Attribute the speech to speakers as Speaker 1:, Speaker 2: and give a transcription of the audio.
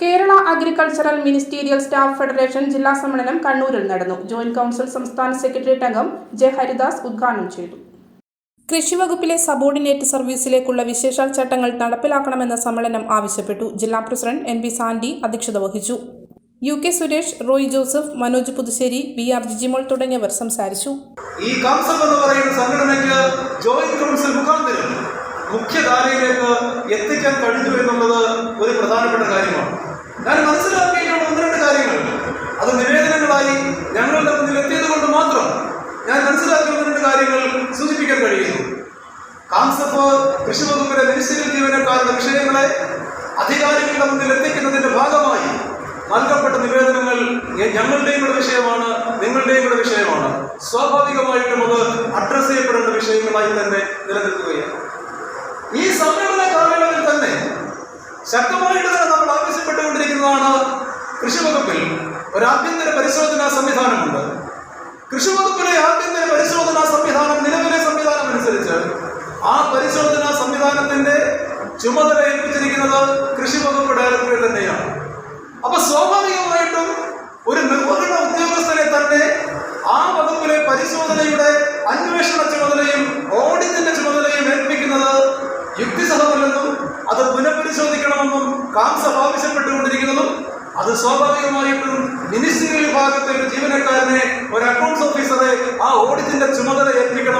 Speaker 1: Kerala agricultural ministerial staff federation ജില്ലാ സമ്മേളനം കണ്ണൂരിൽ നടന്നു. ജോയിന്റ് കൗൺസിൽ സംസ്ഥാന സെക്രട്ടേറിയറ്റ് അംഗം ജെ ഹരിദാസ് ഉദ്ഘാടനം ചെയ്തു. കൃഷിവകുപ്പിലെ സബോർഡിനേറ്റ് സർവീസിലേക്കുള്ള വിശേഷാൽ ചട്ടങ്ങൾ നടപ്പിലാക്കണമെന്ന സമ്മേളനം ആവശ്യപ്പെട്ടു. ജില്ലാ പ്രസിഡന്റ് എൻ ബി സാൻഡി അധ്യക്ഷത വഹിച്ചു. U K Suresh Roy Joseph Manoj Puthussery B R Jijimol തുടങ്ങിയവർ സംസാരിച്ചു.
Speaker 2: ഈ കൗൺസിൽ എന്ന് പറയുന്ന സംഘടനയ്ക്ക് ജോയിന്റ് കൗൺസിൽ മുഖാന്തരം മുഖ്യധാരയിലേക്ക് എത്തിക്കാൻ കഴിഞ്ഞു എന്നുള്ളത് ഒരു പ്രധാനപ്പെട്ട കാര്യമാണ്. ഞാൻ മനസ്സിലാക്കിയിട്ടുള്ള ഒന്ന് രണ്ട് കാര്യങ്ങൾ. അത് നിവേദനങ്ങളായി ഞങ്ങളുടെ മുന്നിൽ എത്തിയത് കൊണ്ട് മാത്രം ഞാൻ മനസ്സിലാക്കിയ ഒന്ന് രണ്ട് കാര്യങ്ങൾ സൂചിപ്പിക്കാൻ കഴിയുന്നു. കാൻസപ്പ് കൃഷിവകുപ്പിലെ വകുപ്പിലെ മിനിസ്റ്ററിയൽ ജീവനക്കാരുടെ വിഷയങ്ങളെ അധികാരികളുടെ മുന്നിൽ എത്തിക്കുന്നതിന്റെ ഭാഗമായി നൽകപ്പെട്ട നിവേദനങ്ങൾ ഞങ്ങളുടെയും കൂടെ വിഷയമാണ് നിങ്ങളുടെയും കൂടെ വിഷയമാണ്. സ്വാഭാവികമായിട്ടും അത് അഡ്രസ് ചെയ്യപ്പെടേണ്ട വിഷയങ്ങളായി തന്നെ നിലനിൽക്കുകയാണ് ഈ സമ്മേളന കാലയളവിൽ തന്നെ ശക്തമായിട്ട് തന്നെ നമ്മൾ ആവശ്യപ്പെട്ടുകൊണ്ടിരിക്കുന്നതാണ് കൃഷി വകുപ്പിൽ ഒരു ആഭ്യന്തര പരിശോധനാ സംവിധാനമുണ്ട്. കൃഷി വകുപ്പിലെ ആഭ്യന്തര പരിശോധനാ സംവിധാനം നിലവിലെ സംവിധാനം അനുസരിച്ച് ആ പരിശോധനാ സംവിധാനത്തിന്റെ ചുമതല ഏൽപ്പിച്ചിരിക്കുന്നത് കൃഷി വകുപ്പ് ഡയറക്ടറെ തന്നെയാണ്. അപ്പൊ സ്വാഭാവികമായിട്ടും ഒരു നിർവഹണ ഉദ്യോഗസ്ഥനെ തന്നെ ആ വകുപ്പിലെ പരിശോധനയുടെ അന്വേഷണ ചുമതലയും ഓഡിറ്റിന്റെ ചുമതലയും ഏൽപ്പിക്കുന്നത് യുക്തിസഹമല്ലെന്നും അത് പുനഃപരിശോധിക്കണമെന്നും കാംസഭ ആവശ്യപ്പെട്ടുകൊണ്ടിരിക്കുന്നതും അത് സ്വാഭാവികമായിട്ടും മിനിസ്ട്രി വിഭാഗത്തെ ഒരു ജീവനക്കാരനെ ഒരു അക്കൗണ്ട്സ് ഓഫീസറെ ആ ഓഡിറ്റിന്റെ ചുമതല ഏൽപ്പിക്കണമെന്നും